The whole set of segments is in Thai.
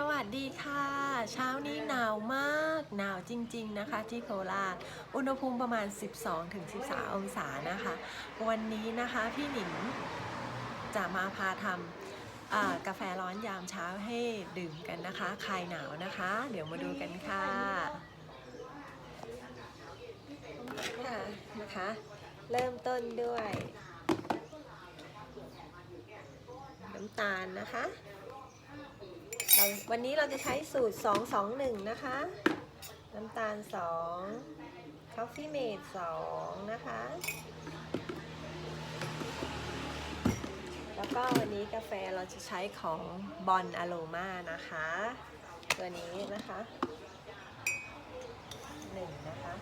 สวัสดีค่ะ เช้านี้หนาวมากหนาวจริง ๆ นะคะ ที่โคราชอุณหภูมิประมาณ 12-13 องศานะคะ วันนี้นะคะพี่หนิงจะมาพาทำกาแฟร้อนยามเช้าให้ดื่มกันนะคะคลายหนาวนะคะ เดี๋ยวมาดูกันค่ะค่ะนะคะ เริ่มต้นด้วย น้ำตาลนะคะ เราวันนี้เราจะใช้สูตร 221 นะคะ น้ำตาล2 Coffee Mate 2นะคะ แล้วก็วันนี้กาแฟเราจะใช้ของบอนอโ o มานะคะ ตัวนี้นะคะหนึ่งนะคะ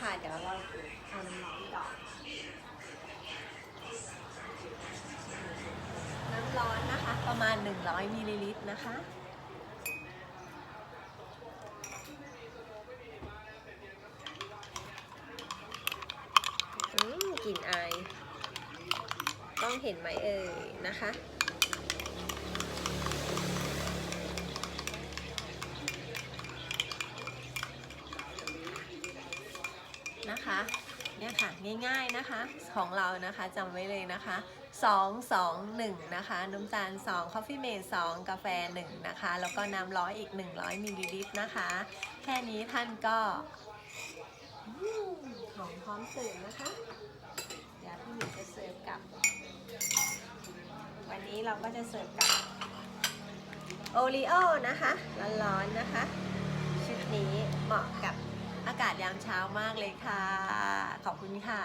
ค่ะเดี๋ยวเราเอาน้ำร้อนก่อนำร้อนนะคะ ประ มาณ 100มิลลิลิตรนะคะ อืมกลิ่นอาย ต้องเห็นไหมเอ่ยนะคะนะคะ เนี่ยค่ะง่ายๆนะคะของเรานะคะจำไว้เลยนะคะ 2 2 1 นะคะน้ำตาล2 Coffee Mate 2 กาแฟ 1 นะคะ แล้วก็น้ำร้อยอีก 100มิลลิลิตรนะคะ แค่นี้ท่านก็ของพร้อมตื่นนะคะ เดี๋ยวพี่หมิวจะเสิร์ฟกับ วันนี้เราก็จะเสิร์ฟกับโอรีโอนะคะร้อนๆนะคะ ชุดนี้เหมาะกับ อากาศยามเช้ามากเลยค่ะ ขอบคุณค่ะ